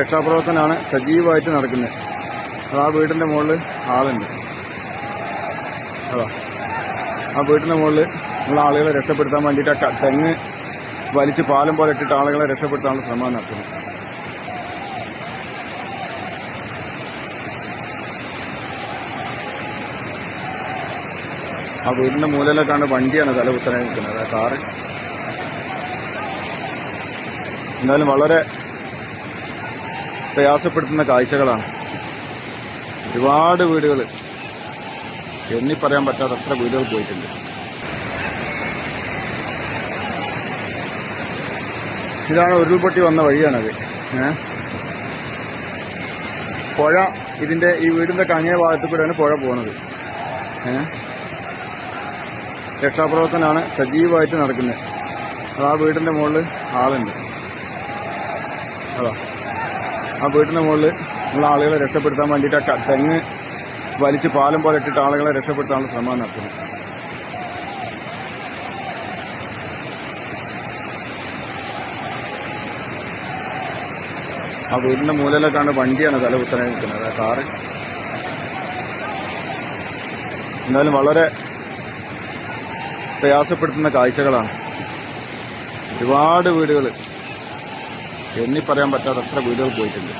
രക്ഷാപ്രവർത്തനമാണ് സജീവമായിട്ട് നടക്കുന്നത്. ആ വീടിന്റെ മുകളിൽ ആളുണ്ട്. അതാ. ആ വീടിന്റെ മുകളിൽ ഉള്ള ആളുകളെ രക്ഷപ്പെടുത്താൻ വേണ്ടിയിട്ട് ആ തെങ്ങ് വലിച്ച് പാലം പോലെ ഇട്ടിട്ട് ആളുകളെ രക്ഷപ്പെടുത്താനുള്ള ശ്രമം നടത്തുന്നു ആ വീടിന്റെ മൂലയിലേക്കാണ് വണ്ടിയാണ് തലകുത്തനെ നിൽക്കുന്നത്. ആ കാറ്. എന്തായാലും വളരെ പ്രയാസപ്പെടുത്തുന്ന കാഴ്ചകളാണ്. ഒരുപാട് വീടുകൾ എണ്ണി പറയാൻ പറ്റാത്ത അത്ര വീടുകൾ പോയിട്ടുണ്ട്. ഇതാണ് ഉരുൾപൊട്ടി വന്ന വഴിയാണത്. പുഴ ഇതിന്റെ ഈ വീടിന്റെ കങ്ങേ ഭാഗത്ത് കൂടെയാണ് പുഴ ഏ? രക്ഷാപ്രവർത്തനമാണ് സജീവമായിട്ട് നടക്കുന്നത്. അത് ആ വീടിന്റെ മുകളിൽ ആളുണ്ട്. അതാ. ആ വീട്ടിന് മുകളിൽ നമ്മൾ ആളുകളെ രക്ഷപ്പെടുത്താൻ വേണ്ടിയിട്ട് തെങ്ങ് വലിച്ച് പാലം പോലെ ഇട്ടിട്ട് ആളുകളെ രക്ഷപ്പെടുത്താനുള്ള ശ്രമം നടത്തുന്നു. ആ വീടിന്റെ മൂലയിലേക്കാണ് വണ്ടിയാണ് തലകുത്തനെ നിൽക്കുന്നത്. ആ കാറ് എന്തായാലും വളരെ പ്രയാസപ്പെടുത്തുന്ന കാഴ്ചകളാണ്. ഒരുപാട് വീടുകൾ എണ്ണി പറയാൻ പറ്റാത്ത അത്ര വീടുകൾ പോയിട്ടുണ്ട്.